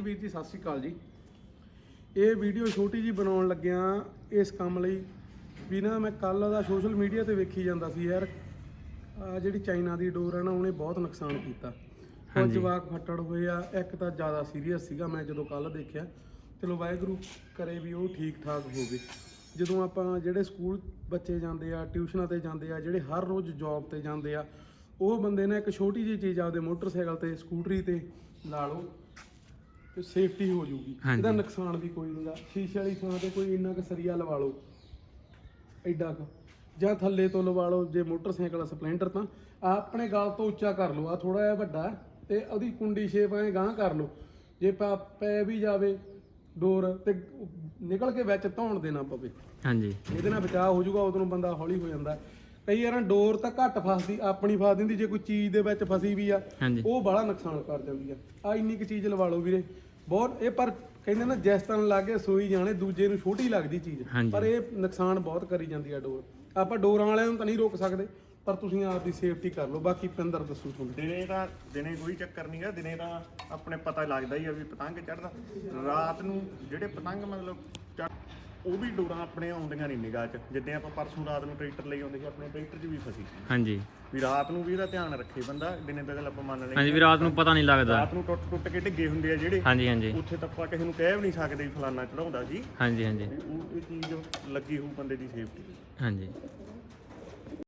ਵੀਰ ਜੀ ਸਤਿ ਸ਼੍ਰੀ ਅਕਾਲ ਜੀ। ਇਹ ਵੀਡੀਓ ਛੋਟੀ ਜੀ ਬਣਾਉਣ ਲੱਗਿਆ ਇਸ ਕੰਮ ਲਈ ਵੀ ਨਾ ਮੈਂ ਕੱਲ ਦਾ ਸੋਸ਼ਲ ਮੀਡੀਆ ਤੇ ਵੇਖੀ ਜਾਂਦਾ ਸੀ ਯਾਰ। ਜਿਹੜੀ ਚਾਈਨਾ ਦੀ ਡੋਰ ਹੈ ਨਾ ਉਹਨੇ ਬਹੁਤ ਨੁਕਸਾਨ ਕੀਤਾ। ਹਾਂਜੀ। ਜਵਾਕ ਫੱਟੜ ਹੋਏ ਆ ਇੱਕ ਤਾਂ ਜ਼ਿਆਦਾ ਸੀਰੀਅਸ ਸੀਗਾ ਮੈਂ ਜਦੋਂ ਕੱਲ ਦੇਖਿਆ। ਚਲੋ ਵਾਹਿਗੁਰੂ ਕਰੇ ਵੀ ਉਹ ਠੀਕ ਠਾਕ ਹੋਵੇ ਜਦੋਂ ਆਪਾਂ ਜਿਹੜੇ ਸਕੂਲ ਬੱਚੇ ਜਾਂਦੇ ਆ ਟਿਊਸ਼ਨਾਂ ਤੇ ਜਾਂਦੇ ਆ ਜਿਹੜੇ ਹਰ ਰੋਜ਼ ਜੌਬ ਤੇ ਜਾਂਦੇ ਆ ਉਹ ਬੰਦੇ ਨੇ ਇੱਕ ਛੋਟੀ ਜਿਹੀ ਚੀਜ਼ ਆਪਦੇ ਮੋਟਰਸਾਈਕਲ ਤੇ ਸਕੂਟਰੀ ਤੇ ਲਾ ਲਓ। ਸੇਫਟੀ ਹੋ ਜੂਗੀ ਹਾਂਜੀ। ਇਹਦਾ ਨੁਕਸਾਨ ਵੀ ਕੋਈ ਨਹੀਂਗਾ ਸ਼ੀਸ਼ੇ ਵਾਲੀ ਥਾਂ ਤੇ ਕੋਈ ਇੰਨਾ ਕੁ ਸਰੀਆ ਲਵਾ ਲਓ। ਐਡਾ ਕੁ। ਜਾਂ ਥੱਲੇ ਤੋਂ ਲਵਾ ਲਓ ਜੇ ਮੋਟਰਸਾਈਕਲ ਆ ਸਪਲੈਂਡਰ ਤਾਂ। ਆਹ ਆਪਣੇ ਗਲ ਤੋਂ ਉੱਚਾ ਕਰ ਲਓ ਆ ਥੋੜਾ ਜਿਹਾ ਵੱਡਾ ਹੈ, ਤੇ ਉਹਦੀ ਕੁੰਡੀ ਸ਼ੇਪ ਐ ਗਾਂ ਕਰ ਲਓ। ਜੇ ਪਾ- ਪੈ ਵੀ ਜਾਵੇ ਡੋਰ ਤੇ ਨਿਕਲ ਕੇ ਵਿੱਚ ਧੌਣ ਦੇਣਾ ਪਵੇ। ਹਾਂਜੀ। ਇਹਦੇ ਨਾਲ ਬਚਾਅ ਹੋ ਜਾਊਗਾ ਉਦੋਂ ਬੰਦਾ ਹੌਲੀ ਹੋ ਜਾਂਦਾ। ਕਈ ਵਾਰਾਂ ਡੋਰ ਤਾਂ ਘੱਟ ਫਸਦੀ ਆਪਣੀ ਫਸ ਦਿੰਦੀ ਜੇ ਕੋਈ ਚੀਜ਼ ਦੇ ਵਿੱਚ ਫਸੀ ਵੀ ਆ ਹਾਂਜੀ। ਉਹ ਬੜਾ ਨੁਕਸਾਨ ਕਰ ਜਾਂਦੀ ਆ। ਆ ਇੰਨੀ ਕੁ ਚੀਜ਼ ਲਵਾ ਲਓ ਵੀਰੇ। ਬਹੁਤ ਇਹ ਪਰ ਕਹਿੰਦੇ ਨਾ ਜਿਸ ਤਰ੍ਹਾਂ ਲੱਗੇ ਸੋਈ ਜਾਣੇ ਦੂਜੇ ਨੂੰ ਛੋਟੀ ਲੱਗਦੀ ਚੀਜ਼। ਹਾਂਜੀ। ਪਰ ਇਹ ਨੁਕਸਾਨ ਬਹੁਤ ਕਰੀ ਜਾਂਦੀ ਆ ਡੋਰ। ਆਪਾਂ ਡੋਰਾਂ ਵਾਲਿਆਂ ਨੂੰ ਤਾਂ ਨਹੀਂ ਰੋਕ ਸਕਦੇ ਪਰ ਤੁਸੀਂ ਆਪ ਦੀ ਸੇਫਟੀ ਕਰ ਲਓ। ਬਾਕੀ ਪਿੰਦਰ ਦੱਸੂ ਤੁਹਾਨੂੰ। ਦਿਨੇ ਤਾਂ ਦਿਨੇ ਕੋਈ ਚੱਕਰ ਨਹੀਂਗਾ ਦਿਨੇ ਤਾਂ ਆਪਣੇ ਪਤਾ ਲੱਗਦਾ ਹੀ ਆ ਵੀ ਪਤੰਗ ਚੜਦਾ ਰਾਤ ਨੂੰ ਜਿਹੜੇ ਪਤੰਗ ਮਤਲਬ ਚੜ੍ਹ- ਉਹ ਵੀ ਡੋਰਾਂ ਆਪਣੇ ਆਉਂਦੀਆਂ ਨਹੀਂ ਨਿਗਾਹ 'ਚ। ਜਿੱਦਾਂ ਆਪਾਂ ਪਰਸੋਂ ਰਾਤ ਨੂੰ ਟਰੈਕਟਰ ਲਈ ਆਉਂਦੇ ਸੀ ਆਪਣੇ ਟਰੈਕਟਰ 'ਚ ਵੀ ਫਸੀ। ਹਾਂਜੀ। ਵੀ ਰਾਤ ਨੂੰ ਵੀ ਇਹਦਾ ਧਿਆਨ ਰੱਖੇ ਬੰਦਾ ਦਿਨੇ ਤਾਂ ਗੱਲ ਆਪਾਂ ਮੰਨ ਲਈ ਹਾਂਜੀ ਵੀ ਰਾਤ ਨੂੰ ਪਤਾ ਨਹੀਂ ਲੱਗਦਾ। ਰਾਤ ਨੂੰ ਟੁੱਟ ਟੁੱਟ ਕੇ ਡਿੱਗੇ ਹੁੰਦੇ ਆ ਜਿਹੜੇ। ਹਾਂਜੀ ਹਾਂਜੀ। ਉੱਥੇ ਤਾਂ ਆਪਾਂ ਕਿਸੇ ਨੂੰ ਕਹਿ ਵੀ ਨਹੀਂ ਸਕਦੇ ਵੀ ਫਲਾਨਾ ਚੜਾਉਂਦਾ ਸੀ। ਹਾਂਜੀ ਹਾਂਜੀ। ਉਹ ਇਹ ਚੀਜ਼ ਲੱਗੀ ਹੋਊ ਬੰਦੇ ਦੀ ਸੇਫਟੀ ਹਾਂਜੀ।